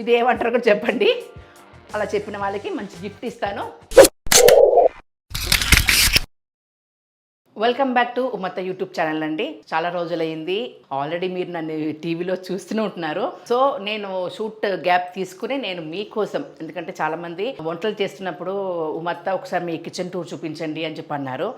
ఇది ఏమంటారో కూడా చెప్పండి. అలా చెప్పిన వాళ్ళకి మంచి గిఫ్ట్ ఇస్తాను. Welcome back to Ummatha YouTube channel అండి. చాలా రోజులైంది. ఆల్రెడీ మీరు నన్ను టీవీలో చూస్తూనే ఉంటున్నారు. సో నేను షూట్ గ్యాప్ తీసుకుని నేను మీకోసం ఎందుకంటే చాలామంది వంటలు చేస్తున్నప్పుడు ఉమ్మత్త ఒకసారి మీ కిచెన్ టూర్ చూపించండి అని చెప్పి అన్నారు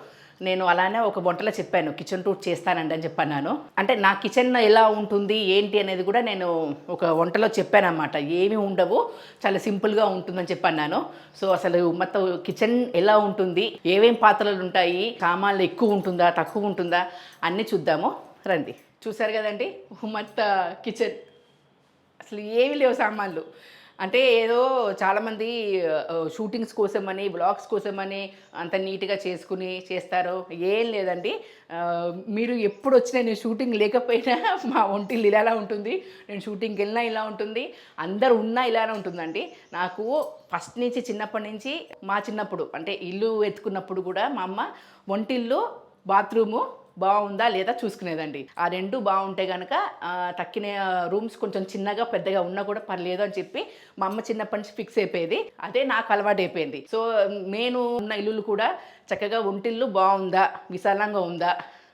నేను అలానే ఒక వంటలో చెప్పాను కిచెన్ టూర్ చేస్తానండి అని చెప్పన్నాను. అంటే నా కిచెన్ ఎలా ఉంటుంది ఏంటి అనేది కూడా నేను ఒక వంటలో చెప్పాను అనమాట ఏమి ఉండవు చాలా సింపుల్గా ఉంటుందని చెప్పన్నాను. సో అసలు మొత్తం కిచెన్ ఎలా ఉంటుంది ఏమేం పాత్రలు ఉంటాయి సామాన్లు ఎక్కువ ఉంటుందా తక్కువ ఉంటుందా అన్నీ చూద్దాము. రండి. చూసారు కదండి మొత్త కిచెన్. అసలు ఏమీ లేవు సామాన్లు. అంటే ఏదో చాలామంది షూటింగ్స్ కోసమని బ్లాగ్స్ కోసమని అంత నీట్గా చేసుకుని చేస్తారు. ఏం లేదండి. మీరు ఎప్పుడు వచ్చినా నేను షూటింగ్ లేకపోయినా మా ఒంటిల్లు ఇలా ఉంటుంది. నేను షూటింగ్కి వెళ్ళినా ఇలా ఉంటుంది. అందరు ఉన్నా ఇలానే ఉంటుందండి. నాకు ఫస్ట్ నుంచి చిన్నప్పటి నుంచి మా చిన్నప్పుడు అంటే ఇల్లు ఎత్తుకున్నప్పుడు కూడా మా అమ్మ ఒంటిల్లు బాత్రూము బాగుందా లేదా చూసుకునేదండి. ఆ రెండు బాగుంటే కనుక తక్కిన రూమ్స్ కొంచెం చిన్నగా పెద్దగా ఉన్నా కూడా పర్లేదు అని చెప్పి మా అమ్మ చిన్నప్పటి నుంచి ఫిక్స్ అయిపోయేది. అదే నాకు అలవాటు అయిపోయింది. సో నేను ఉన్న ఇల్లులు కూడా చక్కగా ఒంటిల్లు బాగుందా విశాలంగా ఉందా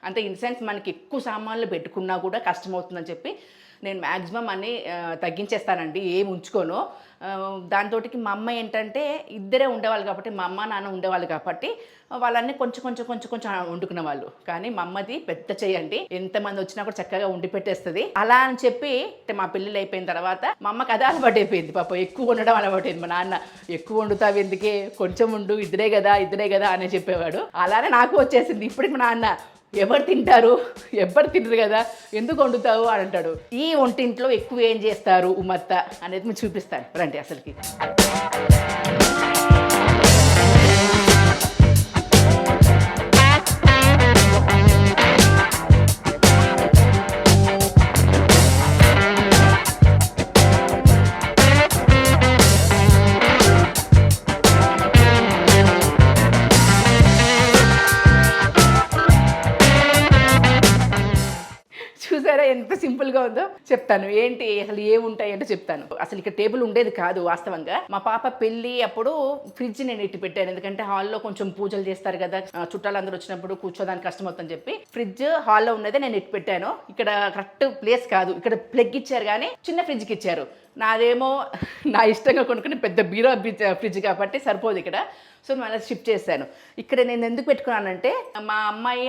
అంటే ఇన్ సెన్స్ మనకి ఎక్కువ సామాన్లు పెట్టుకున్నా కూడా కష్టమవుతుందని చెప్పి నేను మ్యాక్సిమం అన్ని తగ్గించేస్తానండి. ఏం ఉంచుకోను. దాంతో మా అమ్మ ఏంటంటే ఇద్దరే ఉండేవాళ్ళు కాబట్టి మా అమ్మ నాన్న ఉండేవాళ్ళు కాబట్టి వాళ్ళన్నీ కొంచెం కొంచెం కొంచెం కొంచెం వండుకునే వాళ్ళు. కానీ మా అమ్మది పెద్ద చేయండి ఎంతమంది వచ్చినా కూడా చక్కగా ఉండి పెట్టేస్తుంది. అలా అని చెప్పి మా పిల్లలు అయిపోయిన తర్వాత మా అమ్మకి అదే అలవాటు అయిపోయింది. పాప ఎక్కువ వండడం అలవాటు అయింది మా నాన్న. ఎక్కువ వండుతావు ఎందుకే? కొంచెం ఉండు ఇద్దరే కదా ఇద్దరే కదా అని చెప్పేవాడు. అలానే నాకు వచ్చేసింది. ఇప్పటికి మా నాన్న ఎవరు తింటారు? ఎవరు తినరు కదా? ఎందుకు వండుతావు? అని అంటాడు. ఈ వంటింట్లో ఎక్కువ ఏం చేస్తారు ఉమ్మత్త అనేది మీకు చూపిస్తాను. రండి అసలుకి. ఉందో చెప్తాను. ఏంటి అసలు ఏముంటాయి అంటే చెప్తాను. అసలు ఇక్కడ టేబుల్ ఉండేది కాదు వాస్తవంగా. మా పాప పెళ్ళి అప్పుడు ఫ్రిడ్జ్ నేను ఇట్టి పెట్టాను. ఎందుకంటే హాల్లో కొంచెం పూజలు చేస్తారు కదా చుట్టాలందరూ వచ్చినప్పుడు కూర్చోదానికి కష్టం అవుతుందని చెప్పి ఫ్రిడ్జ్ హాల్లో ఉన్నదే నేను ఇట్టి పెట్టాను. ఇక్కడ కరెక్ట్ ప్లేస్ కాదు. ఇక్కడ ప్లగ్ ఇచ్చారు కానీ చిన్న ఫ్రిడ్జ్కి ఇచ్చారు. నాదేమో నా ఇష్టంగా కొనుక్కుని పెద్ద బీరో ఫ్రిడ్జ్ కాబట్టి సరిపోదు ఇక్కడ. సో అలా షిఫ్ట్ చేశాను. ఇక్కడ నేను ఎందుకు పెట్టుకున్నానంటే మా అమ్మాయి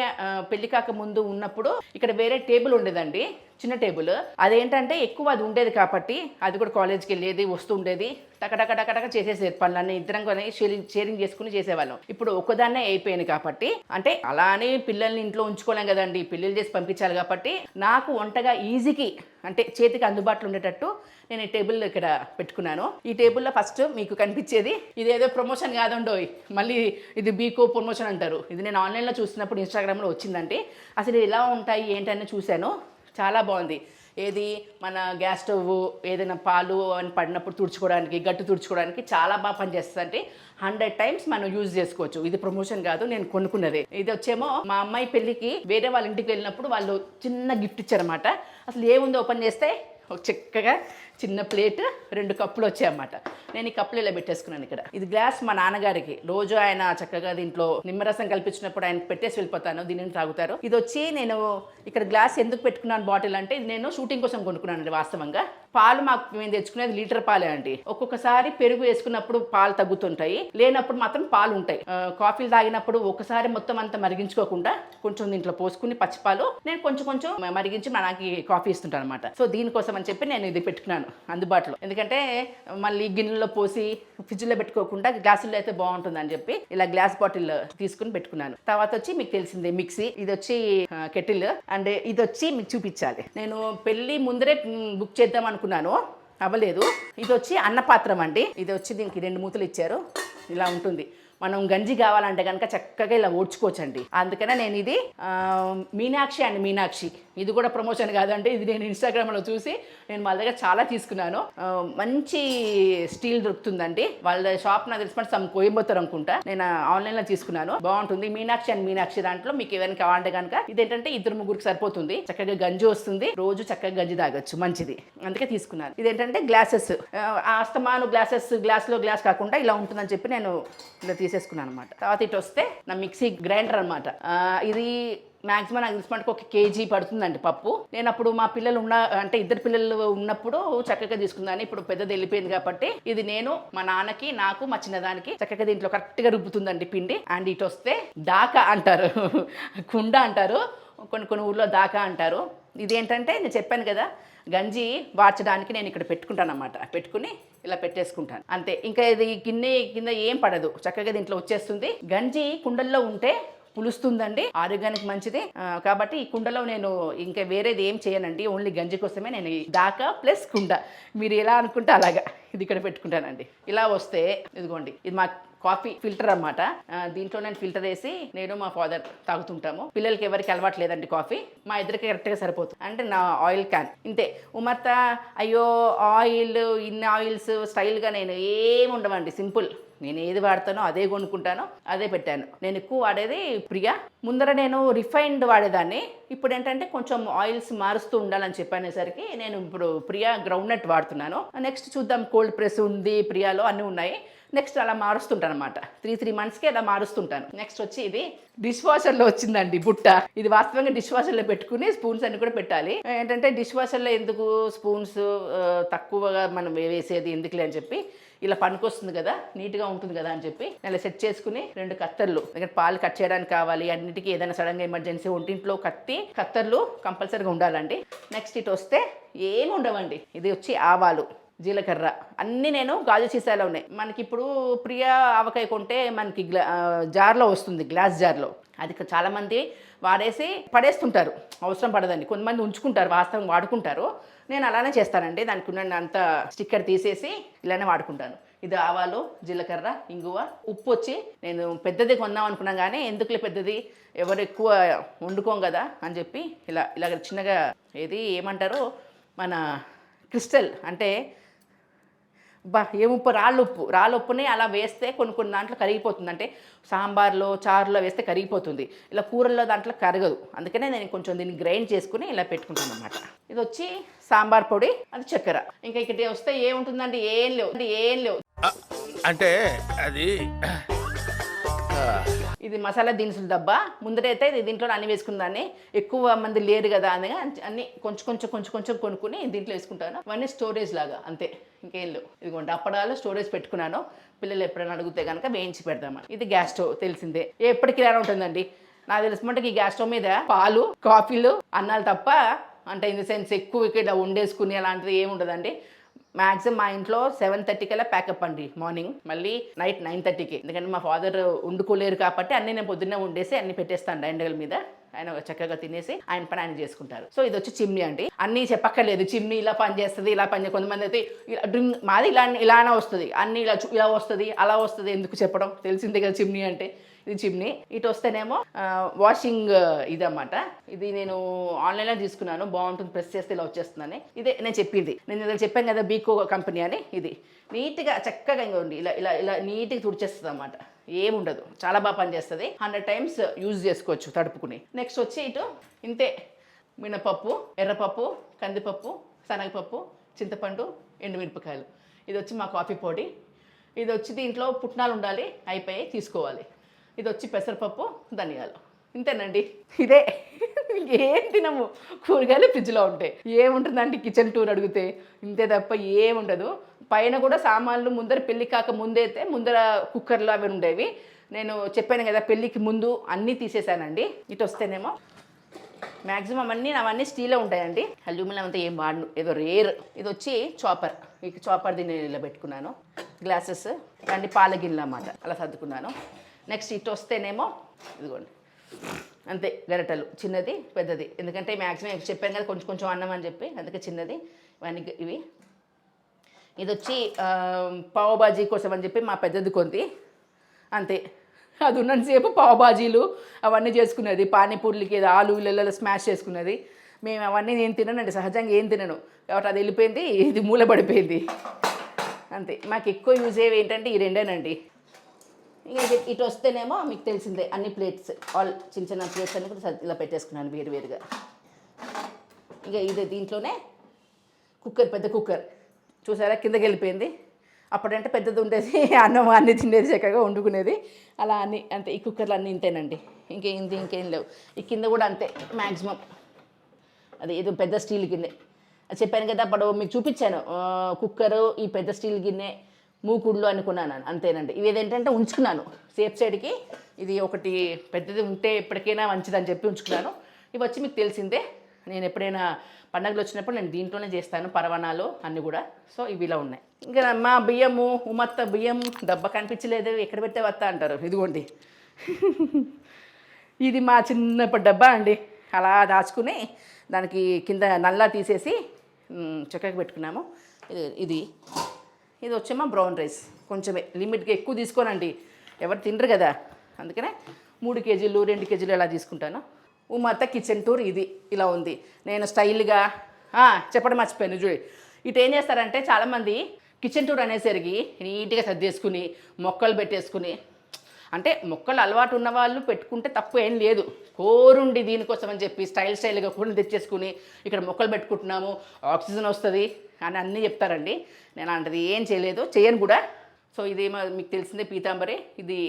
పెళ్ళి కాక ముందు ఉన్నప్పుడు ఇక్కడ వేరే టేబుల్ ఉండేదండి చిన్న టేబుల్. అదేంటంటే ఎక్కువ అది ఉండేది కాబట్టి అది కూడా కాలేజ్కి వెళ్ళేది వస్తుండేది టకటకటకటక టకటక చేసేసేది పనులన్నీ ఇద్దరం కొని షేరింగ్ షేరింగ్ చేసుకుని చేసేవాళ్ళం. ఇప్పుడు ఒకదాన్నే అయిపోయింది కాబట్టి అంటే అలానే పిల్లల్ని ఇంట్లో ఉంచుకోలేం కదండి. పిల్లలు చేసి పంపించాలి కాబట్టి నాకు వంటగా ఈజీకి అంటే చేతికి అందుబాటులో ఉండేటట్టు నేను ఈ టేబుల్ ఇక్కడ పెట్టుకున్నాను. ఈ టేబుల్లో ఫస్ట్ మీకు కనిపించేది ఇదేదో ప్రమోషన్ కాదండో మళ్ళీ ఇది బీకో ప్రమోషన్ అంటారు. ఇది నేను ఆన్లైన్లో చూసినప్పుడు ఇన్స్టాగ్రామ్లో వచ్చిందండి అసలు ఇది ఎలా ఉంటాయి ఏంటని చూశాను. చాలా బాగుంది. ఏది మన గ్యాస్ స్టవ్ ఏదైనా పాలు అని పడినప్పుడు తుడుచుకోవడానికి గట్టు తుడుచుకోవడానికి చాలా బాగా పనిచేస్తుంది. అంటే హండ్రెడ్ టైమ్స్ మనం యూజ్ చేసుకోవచ్చు. ఇది ప్రమోషన్ కాదు నేను కొనుక్కున్నది. ఇది వచ్చేమో మా అమ్మాయి పెళ్ళికి వేరే వాళ్ళ ఇంటికి వెళ్ళినప్పుడు వాళ్ళు చిన్న గిఫ్ట్ ఇచ్చారన్నమాట. అసలు ఏముందో ఓపెన్ చేస్తే? ఒక చక్కగా చిన్న ప్లేట్ రెండు కప్పులు వచ్చాయన్నమాట. నేను ఈ కప్పులు ఇలా పెట్టేసుకున్నాను ఇక్కడ. ఇది గ్లాస్ మా నాన్నగారికి. రోజు ఆయన చక్కగా దీంట్లో నిమ్మరసం కల్పించినప్పుడు ఆయన పెట్టేసి వెళ్ళిపోతాను. దీనిని తాగుతారు. ఇది వచ్చి నేను ఇక్కడ గ్లాస్ ఎందుకు పెట్టుకున్నాను బాటిల్ అంటే ఇది నేను షూటింగ్ కోసం కొనుక్కున్నాను వాస్తవంగా. పాలు మాకు మేము తెచ్చుకునేది లీటర్ పాలే అండి. ఒక్కొక్కసారి పెరుగు వేసుకున్నప్పుడు పాలు తగ్గుతుంటాయి. లేనప్పుడు మాత్రం పాలు ఉంటాయి. కాఫీలు తాగినప్పుడు ఒకసారి మొత్తం అంతా మరిగించుకోకుండా కొంచెం దీంట్లో పోసుకుని పచ్చిపాలు నేను కొంచెం కొంచెం మరిగించి మనకి కాఫీ ఇస్తుంటాను అనమాట సో దీనికోసం అని చెప్పి నేను ఇది పెట్టుకున్నాను అందుబాటులో. ఎందుకంటే మళ్ళీ గిన్నెలో పోసి ఫ్రిడ్జ్లో పెట్టుకోకుండా గ్లాసుల్లో అయితే బాగుంటుంది అని చెప్పి ఇలా గ్లాస్ బాటిల్ తీసుకుని పెట్టుకున్నాను. తర్వాత వచ్చి మీకు తెలిసిందే మిక్సీ. ఇది వచ్చి కెటిల్. అండ్ ఇది వచ్చి మీకు చూపించాలి. నేను పెళ్ళి ముందరే బుక్ చేద్దాం అనుకున్నాను అవ్వలేదు. ఇది వచ్చి అన్నపాత్రం అండి. ఇది వచ్చి దీనికి రెండు మూతలు ఇచ్చారు. ఇలా ఉంటుంది. మనం గంజి కావాలంటే కనుక చక్కగా ఇలా ఓడ్చుకోవచ్చండి. అందుకనే నేను ఇది మీనాక్షి అండ్ మీనాక్షి. ఇది కూడా ప్రమోషన్ కాదంటే ఇది నేను ఇన్స్టాగ్రామ్లో చూసి నేను వాళ్ళ దగ్గర చాలా తీసుకున్నాను. మంచి స్టీల్ దొరుకుతుందండి. వాళ్ళ షాప్ నాకు తెలిసి సమ్ కోయంబత్తూర్ అనుకుంటా. నేను ఆన్లైన్లో తీసుకున్నాను. బాగుంటుంది. మీనాక్షి అండ్ మీనాక్షి దాంట్లో మీకు ఏమైనా కావాలంటే కనుక ఇదేంటంటే ఇద్దరు ముగ్గురికి సరిపోతుంది. చక్కగా గంజి వస్తుంది. రోజు చక్కగా గంజి తాగొచ్చు. మంచిది. అందుకే తీసుకున్నాను. ఇదేంటంటే గ్లాసెస్ ఆస్తమాను గ్లాసెస్ గ్లాస్లో గ్లాస్ కాకుండా ఇలా ఉంటుందని చెప్పి నేను ఇలా తీసేసుకున్నాను అనమాట తర్వాత ఇటు వస్తే నా మిక్సీ గ్రైండర్ అనమాట ఇది మాక్సిమం నాకు తెలిసి మనకు ఒక కేజీ పడుతుందండి పప్పు. నేను అప్పుడు మా పిల్లలు ఉన్న అంటే ఇద్దరు పిల్లలు ఉన్నప్పుడు చక్కగా తీసుకున్నాను ఇప్పుడు పెద్దది వెళ్ళిపోయింది కాబట్టి ఇది నేను మా నాన్నకి నాకు మా చిన్నదానికి చక్కగా దీంట్లో కరెక్ట్గా రుబ్బుతుందండి పిండి. అండ్ ఇటు వస్తే దాకా అంటారు. కుండ అంటారు. కొన్ని కొన్ని ఊర్లో దాకా అంటారు. ఇదేంటంటే నేను చెప్పాను కదా గంజి వార్చడానికి నేను ఇక్కడ పెట్టుకుంటాను అనమాట పెట్టుకుని ఇలా పెట్టేసుకుంటాను. అంతే. ఇంకా ఇది గిన్నె కింద ఏం పడదు. చక్కగా దీంట్లో వచ్చేస్తుంది. గంజి కుండల్లో ఉంటే పులుస్తుందండి. ఆరోగ్యానికి మంచిది. కాబట్టి ఈ కుండలో నేను ఇంకా వేరేది ఏం చేయనండి. ఓన్లీ గంజి కోసమే నేను దాకా ప్లస్ కుండ. మీరు ఎలా అనుకుంటే అలాగా. ఇది ఇక్కడ పెట్టుకుంటానండి. ఇలా వస్తే ఇదిగోండి. ఇది మా కాఫీ ఫిల్టర్ అనమాట దీంట్లో నేను ఫిల్టర్ వేసి నేను మా ఫాదర్ తాగుతుంటాము. పిల్లలకి ఎవరికి అలవాటు లేదండి కాఫీ. మా ఇద్దరికి కరెక్ట్గా సరిపోతుంది. అంటే నా ఆయిల్ క్యాన్ ఇంతే. ఉమర్త అయ్యో ఆయిల్ ఇన్ని ఆయిల్స్ స్టైల్గా నేను ఏమి ఉండవండి. సింపుల్. నేను ఏది వాడతానో అదే కొనుక్కుంటాను అదే పెట్టాను. నేను ఎక్కువ వాడేది ప్రియా. ముందర నేను రిఫైన్డ్ వాడేదాన్ని. ఇప్పుడు ఏంటంటే కొంచెం ఆయిల్స్ మారుస్తూ ఉండాలని చెప్పనేసరికి నేను ఇప్పుడు ప్రియా గ్రౌండ్ నట్ వాడుతున్నాను. నెక్స్ట్ చూద్దాం. కోల్డ్ ప్రెస్ ఉంది ప్రియాలో అన్నీ ఉన్నాయి. నెక్స్ట్ అలా మారుస్తుంటాను అనమాట త్రీ త్రీ మంత్స్కి అలా మారుస్తుంటాను. నెక్స్ట్ వచ్చి ఇది డిష్ వాషర్లో వచ్చిందండి బుట్ట. ఇది వాస్తవంగా డిష్ వాషర్లో పెట్టుకుని స్పూన్స్ అన్ని కూడా పెట్టాలి. ఏంటంటే డిష్ వాషర్లో ఎందుకు స్పూన్స్ తక్కువగా మనం వేసేది ఎందుకులే అని చెప్పి ఇలా పనికొస్తుంది కదా నీట్గా ఉంటుంది కదా అని చెప్పి ఇలా సెట్ చేసుకుని రెండు కత్తర్లు. దగ్గర పాలు కట్ చేయడానికి కావాలి అన్నిటికీ ఏదైనా సడన్గా ఎమర్జెన్సీ ఒంటింట్లో కత్తి కత్తర్లు కంపల్సరీగా ఉండాలండి. నెక్స్ట్ ఇటు వస్తే ఏమి ఉండవండి ఇది వచ్చి ఆవాలు. జీలకర్ర. అన్నీ నేను గాజు సీసాలో ఉన్నాయి. మనకి ఇప్పుడు ప్రియా ఆవకాయ కొంటే మనకి గ్లా జార్లో వస్తుంది గ్లాస్ జార్లో. అది చాలామంది వాడేసి పడేస్తుంటారు. అవసరం పడదండి. కొంతమంది ఉంచుకుంటారు వాస్తవం వాడుకుంటారు. నేను అలానే చేస్తానండి. దానికి ఉన్న అంత స్టిక్కర్ తీసేసి ఇలానే వాడుకుంటాను. ఇది ఆవాలు జీలకర్ర ఇంగువ ఉప్పు వచ్చి నేను పెద్దది కొందాం అనుకున్నాను కానీ ఎందుకులే పెద్దది? ఎవరు ఎక్కువ వండుకోం కదా అని చెప్పి ఇలా ఇలా చిన్నగా ఏది ఏమంటారు? మన క్రిస్టల్ అంటే బా ఏ ఉప్పు రాళ్ళు ఉప్పు ఉప్పుని అలా వేస్తే కొన్ని కొన్ని దాంట్లో కరిగిపోతుంది. అంటే సాంబార్లో చారులో వేస్తే కరిగిపోతుంది. ఇలా కూరల్లో దాంట్లో కరగదు. అందుకనే నేను కొంచెం దీన్ని గ్రైండ్ చేసుకుని ఇలా పెట్టుకుంటాను అనమాట ఇది వచ్చి సాంబార్ పొడి అది చక్కెర. ఇంకా ఇక్కడ వస్తే ఏముంటుందండి? ఏం లేవు అంటే ఏం లేవు. అంటే అది ఇది మసాలా దినుసులు డబ్బా. ముందరైతే ఇది దీంట్లో అన్ని వేసుకుందాన్ని. ఎక్కువ మంది లేరు కదా అని అన్ని కొంచెం కొంచెం కొంచెం కొంచెం కొనుక్కుని దీంట్లో వేసుకుంటాను. అవన్నీ స్టోరేజ్ లాగా అంతే. ఇంకేం లేవు. ఇదిగోండి అప్పడాలు స్టోరేజ్ పెట్టుకున్నాను. పిల్లలు ఎప్పుడైనా అడిగితే కనుక వేయించి పెడదామని. ఇది గ్యాస్ స్టవ్ తెలిసిందే. ఎప్పటికీ ఇలా ఉంటుందండి. నాకు తెలిసినట్టుకి ఈ గ్యాస్ స్టవ్ మీద పాలు కాఫీలు అన్నాలు తప్ప అంటే ఇన్ ద సెన్స్ ఎక్కువ ఇక్కడ వండేసుకుని అలాంటిది ఏమి ఉండదండి. మ్యాక్సిమం మా ఇంట్లో సెవెన్ థర్టీ కల్లా ప్యాకప్ అండి మార్నింగ్ మళ్ళీ నైట్ నైన్ థర్టీకి. ఎందుకంటే మా ఫాదర్ వండుకోలేరు కాబట్టి అన్ని నేను పొద్దున్నే వండేసి అన్ని పెట్టేస్తాను డైనింగ్ టేబుల్ మీద. ఆయన చక్కగా తినేసి ఆయన పని ఆయన చేసుకుంటారు. సో ఇది వచ్చి చిమ్నీ అండి. అన్నీ చెప్పక్కర్లేదు. చిమ్నీ ఇలా పని చేస్తుంది ఇలా పని కొంతమంది అయితే ఇలా డ్రింక్ మాది ఇలా ఇలానే వస్తుంది. అన్ని ఇలా ఇలా వస్తుంది అలా వస్తుంది ఎందుకు చెప్పడం? తెలిసిందే కదా చిమ్నీ అంటే. ఇది చిమ్నీ. ఇటు వస్తేనేమో వాషింగ్ ఇదన్నమాట. ఇది నేను ఆన్లైన్లో తీసుకున్నాను. బాగుంటుంది ప్రెస్ చేస్తే ఇలా వచ్చేస్తుందని. ఇదే నేను చెప్పింది. నేను ఇలా చెప్పాను కదా బీకో కంపెనీ అని. ఇది. నీట్గా చక్కగా ఇంకా ఉండి ఇలా ఇలా ఇలా నీట్గా తుడిచేస్తుంది అనమాట ఏముండదు. చాలా బాగా పనిచేస్తుంది. హండ్రెడ్ టైమ్స్ యూజ్ చేసుకోవచ్చు తడుపుకుని. నెక్స్ట్ వచ్చి ఇటు ఇంతే. మినపప్పు ఎర్రపప్పు కందిపప్పు శనగపప్పు చింతపండు ఎండుమిరపకాయలు. ఇది వచ్చి మా కాఫీ పొడి. ఇది వచ్చి దీంట్లో పుట్నాలు ఉండాలి అయిపోయి తీసుకోవాలి. ఇది వచ్చి పెసరపప్పు ధనియాలు. ఇంతేనండి. ఇదే. ఏం తినము? కూరగాయలు ఫ్రిడ్జ్లో ఉంటాయి ఏముంటుందండి కిచెన్ టూర్ అడిగితే? ఇంతే తప్ప ఏముండదు. పైన కూడా సామాన్లు ముందర పెళ్ళి కాక ముందైతే ముందర కుక్కర్లు అవి ఉండేవి. నేను చెప్పాను కదా పెళ్ళికి ముందు అన్నీ తీసేశానండి ఇటు వస్తేనేమో మ్యాక్సిమం అన్నీ అవన్నీ స్టీలే ఉంటాయండి. అల్యూమినియం అంతా ఏం వాడను. ఏదో రేర్. ఇది వచ్చి చాపర్. ఈ చాపర్ దీన్ని ఇలా పెట్టుకున్నాను. గ్లాసెస్. అండి పాల గిన్నెలు అన్నమాట. అలా సర్దుకున్నాను. నెక్స్ట్ ఇటు వస్తేనేమో ఇదిగోండి. అంతే గరిటెలు. చిన్నది పెద్దది. ఎందుకంటే మ్యాక్సిమం చెప్పాను కదా కొంచెం కొంచెం అన్నం అని చెప్పి. అందుకే చిన్నది. ఇవన్నీ ఇవి ఇది వచ్చి పావుబాజీ కోసం అని చెప్పి మా పెద్దది కొంది. అంతే. అది ఉన్నంతసేపు పావుబాజీలు అవన్నీ చేసుకునేది. పానీపూర్లకి ఏదో ఆలు ఇళ్ళలో స్మాష్ చేసుకున్నది మేము అవన్నీ నేను తిననండి సహజంగా ఏం తినను. కాబట్టి అది వెళ్ళిపోయింది ఇది మూలపడిపోయింది అంతే. మాకు ఎక్కువ యూజ్ అయ్యేవి ఏంటంటే ఈ రెండేనండి. ఇంకా ఇది ఇటు వస్తేనేమో మీకు తెలిసిందే అన్ని ప్లేట్స్ ఆల్ చిన్న చిన్న ప్లేట్స్ అన్ని కూడా ఇలా పెట్టేసుకున్నాను వేరు వేరుగా. ఇంకా ఇది దీంట్లోనే కుక్కర్ పెద్ద కుక్కర్ చూసారా? కిందకి వెళ్ళిపోయింది. అప్పుడంటే పెద్దది ఉండేది అన్నం అన్ని తినేది చక్కగా వండుకునేది. అలా అన్ని అంతే ఈ కుక్కర్లు అన్నీ ఇంతేనండి. ఇంకేం ఇంకేం లేవు. ఈ కింద కూడా అంతే మ్యాక్సిమం అది ఏదో పెద్ద స్టీల్ గిన్నె. అది చెప్పాను కదా అప్పుడు మీకు చూపించాను. కుక్కరు ఈ పెద్ద స్టీల్ గిన్నె మూకుళ్ళు అనుకున్నాను. అంతేనండి. ఇవి ఏంటంటే ఉంచుకున్నాను. సేఫ్ సైడ్కి ఇది ఒకటి పెద్దది ఉంటే ఎప్పటికైనా మంచిదని చెప్పి ఉంచుకున్నాను. ఇవి వచ్చి మీకు తెలిసిందే. నేను ఎప్పుడైనా పండగలు వచ్చినప్పుడు నేను దీంట్లోనే చేస్తాను పరవణాలు అన్నీ కూడా. సో ఇవి ఇలా ఉన్నాయి. ఇంకా మా బియ్యము ఉమత్త బియ్యం డబ్బా కనిపించలేదు. ఎక్కడ పెట్టే వత్త అంటారు. ఇదిగోండి. ఇది మా చిన్నప్పటి డబ్బా అండి. అలా దాచుకుని దానికి కింద నల్లా తీసేసి మ్, చక్కగా పెట్టుకున్నాము. ఇది- ఇది వచ్చేమా వచ్చేమో బ్రౌన్ రైస్. కొంచెమే లిమిట్గా ఎక్కువ తీసుకోనండి. ఎవరు తినరు కదా. అందుకనే మూడు కేజీలు రెండు కేజీలు ఎలా తీసుకుంటాను. ఉమ్మత్త కిచెన్ టూర్ ఇది ఇలా ఉంది. నేను స్టైల్గా చెప్పడం మర్చిపోయాను చూడు. ఇటు ఏం చేస్తారంటే చాలామంది కిచెన్ టూర్ అనేసరికి నీట్గా సర్దేసుకుని మొక్కలు పెట్టేసుకుని అంటే మొక్కలు అలవాటు ఉన్న వాళ్ళు పెట్టుకుంటే తప్పు ఏం లేదు. కోరుండి దీనికోసం అని చెప్పి స్టైల్ స్టైల్గా కూడా తెచ్చేసుకుని ఇక్కడ మొక్కలు పెట్టుకుంటున్నాము ఆక్సిజన్ వస్తుంది అని అన్నీ చెప్తారండి. నేను అలాంటిది ఏం చేయలేదు చేయను కూడా. సో ఇది మీకు తెలిసిందే పీతాంబరి. ఇది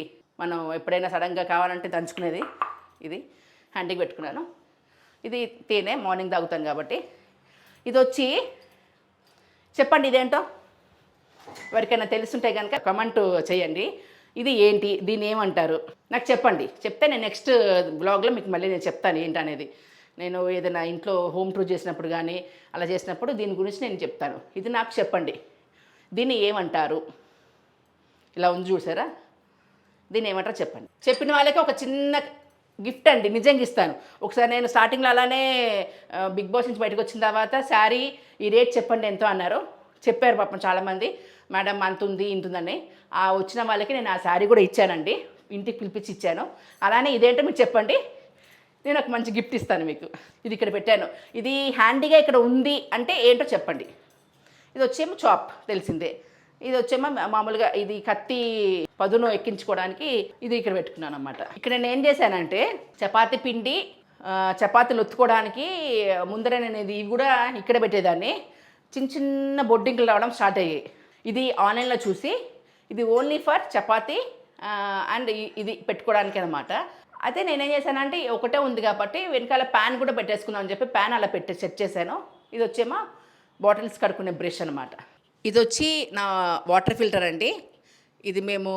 మనం ఎప్పుడైనా సడన్గా కావాలంటే దంచుకునేది. ఇది. హ్యాండీకి పెట్టుకున్నాను. ఇది తేనె మార్నింగ్ తాగుతాను కాబట్టి. ఇది వచ్చి చెప్పండి ఇదేంటో? ఎవరికైనా తెలుసుంటే కనుక కమెంట్ చేయండి. ఇది ఏంటి? దీన్ని ఏమంటారు? నాకు చెప్పండి. చెప్తే నేను నెక్స్ట్ బ్లాగ్లో మీకు మళ్ళీ నేను చెప్తాను ఏంటనేది. నేను ఏదైనా ఇంట్లో హోమ్ టూర్ చేసినప్పుడు కానీ అలా చేసినప్పుడు దీని గురించి నేను చెప్తాను. ఇది నాకు చెప్పండి. దీన్ని ఏమంటారు? ఇలా ఉంది చూసారా? దీన్ని ఏమంటారు చెప్పండి. చెప్పిన వాళ్ళకి ఒక చిన్న గిఫ్ట్ అండి నిజంగా ఇస్తాను. ఒకసారి నేను స్టార్టింగ్లో అలానే బిగ్ బాస్ నుంచి బయటకు వచ్చిన తర్వాత శారీ ఈ రేట్ చెప్పండి ఎంతో అన్నారు. చెప్పారు పాపం చాలామంది. మేడం అంత ఉంది ఇంత ఆ వచ్చిన వాళ్ళకి నేను ఆ శారీ కూడా ఇచ్చానండి. ఇంటికి పిలిపించి ఇచ్చాను. అలానే ఇదేంటో మీరు చెప్పండి. నేను ఒక మంచి గిఫ్ట్ ఇస్తాను మీకు. ఇది ఇక్కడ పెట్టాను. ఇది హ్యాండీగా ఇక్కడ ఉంది అంటే ఏంటో చెప్పండి. ఇది వచ్చేమో చాప్ తెలిసిందే. ఇది వచ్చేమో మా- మామూలుగా ఇది కత్తి పదును ఎక్కించుకోవడానికి ఇది ఇక్కడ పెట్టుకున్నాను అనమాట ఇక్కడ నేను ఏం చేశానంటే చపాతి పిండి చపాతీలు ఒత్తుకోవడానికి ముందర నేను ఇది కూడా ఇక్కడ పెట్టేదాన్ని. చిన్న చిన్న బొడ్డింకులు రావడం స్టార్ట్ అయ్యాయి. ఇది ఆన్లైన్లో చూసి ఇది ఓన్లీ ఫర్ చపాతీ అండ్ ఇది పెట్టుకోవడానికి అనమాట అయితే నేనేం చేశానంటే ఒకటే ఉంది కాబట్టి వెనకాల ప్యాన్ కూడా పెట్టేసుకుందాం అని చెప్పి ప్యాన్ అలా పెట్టి సెట్ చేశాను. ఇది వచ్చేమో బాటిల్స్ కడుక్కునే బ్రష్ అనమాట ఇది వచ్చి నా వాటర్ ఫిల్టర్ అండి. ఇది మేము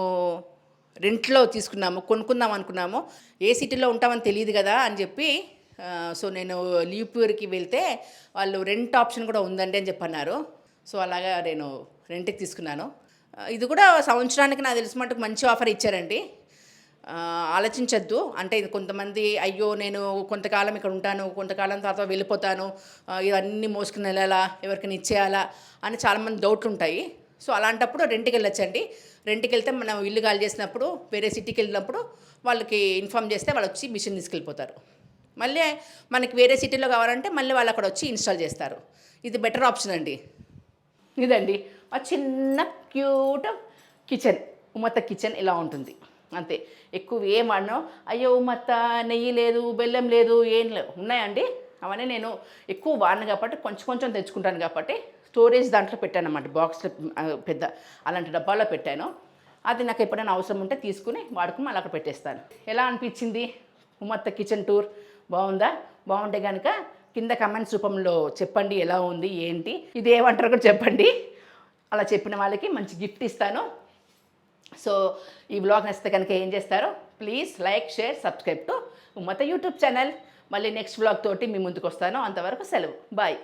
రెంట్లో తీసుకున్నాము కొనుక్కుందాం అనుకున్నాము. ఏ సిటీలో ఉంటామని తెలియదు కదా అని చెప్పి సో నేను లీవ్పూర్కి వెళ్తే వాళ్ళు రెంట్ ఆప్షన్ కూడా ఉందండి అని చెప్పన్నారు. సో అలాగా నేను రెంట్కి తీసుకున్నాను. ఇది కూడా సంవత్సరానికి నాకు తెలిసి మటుకు మంచి ఆఫర్ ఇచ్చారండి. ఆలోచించద్దు. అంటే ఇది కొంతమంది అయ్యో నేను కొంతకాలం ఇక్కడ ఉంటాను కొంతకాలం తర్వాత వెళ్ళిపోతాను ఇవన్నీ మోసుకుని వెళ్ళాలా ఎవరికైనా ఇచ్చేయాలా అని చాలామంది డౌట్లు ఉంటాయి సో అలాంటప్పుడు రెంట్కి వెళ్ళొచ్చండి రెంట్కి వెళ్తే మనం ఇల్లు గాలి చేసినప్పుడు వేరే సిటీకి వెళ్ళినప్పుడు వాళ్ళకి ఇన్ఫామ్ చేస్తే వాళ్ళు వచ్చి మిషన్ తీసుకెళ్ళిపోతారు. మళ్ళీ మనకి వేరే సిటీలో కావాలంటే మళ్ళీ వాళ్ళు అక్కడ వచ్చి ఇన్స్టాల్ చేస్తారు. ఇది బెటర్ ఆప్షన్ అండి. ఇదండి. ఆ చిన్న క్యూట్ కిచెన్ ఉమ్మత్త కిచెన్ ఇలా ఉంటుంది. అంతే. ఎక్కువ ఏం వాడినో అయ్యో మత్త నెయ్యి లేదు బెల్లం లేదు ఏం లేవు ఉన్నాయండి. అవన్నీ నేను ఎక్కువ వాడిన కాబట్టి కొంచెం కొంచెం తెచ్చుకుంటాను కాబట్టి స్టోరేజ్ దాంట్లో పెట్టాను అన్నమాట బాక్స్లో పెద్ద అలాంటి డబ్బాలో పెట్టాను. అది నాకు ఎప్పుడైనా అవసరం ఉంటే తీసుకుని వాడుకుని మళ్ళీ అక్కడ పెట్టేస్తాను. ఎలా అనిపించింది? ఉమ్మత్త కిచెన్ టూర్ బాగుందా? బాగుంటే కనుక కింద కమెంట్స్ రూపంలో చెప్పండి ఎలా ఉంది ఏంటి? ఇది ఏమంటారో కూడా చెప్పండి. అలా చెప్పిన వాళ్ళకి మంచి గిఫ్ట్ ఇస్తాను. సో ఈ బ్లాగ్ నచ్చితే కనుక ఏం చేస్తారో please like share subscribe to Ummatha YouTube channel మళ్ళీ నెక్స్ట్ బ్లాగ్ తోటి మీ ముందుకు వస్తాను. అంతవరకు సెలవు. బాయ్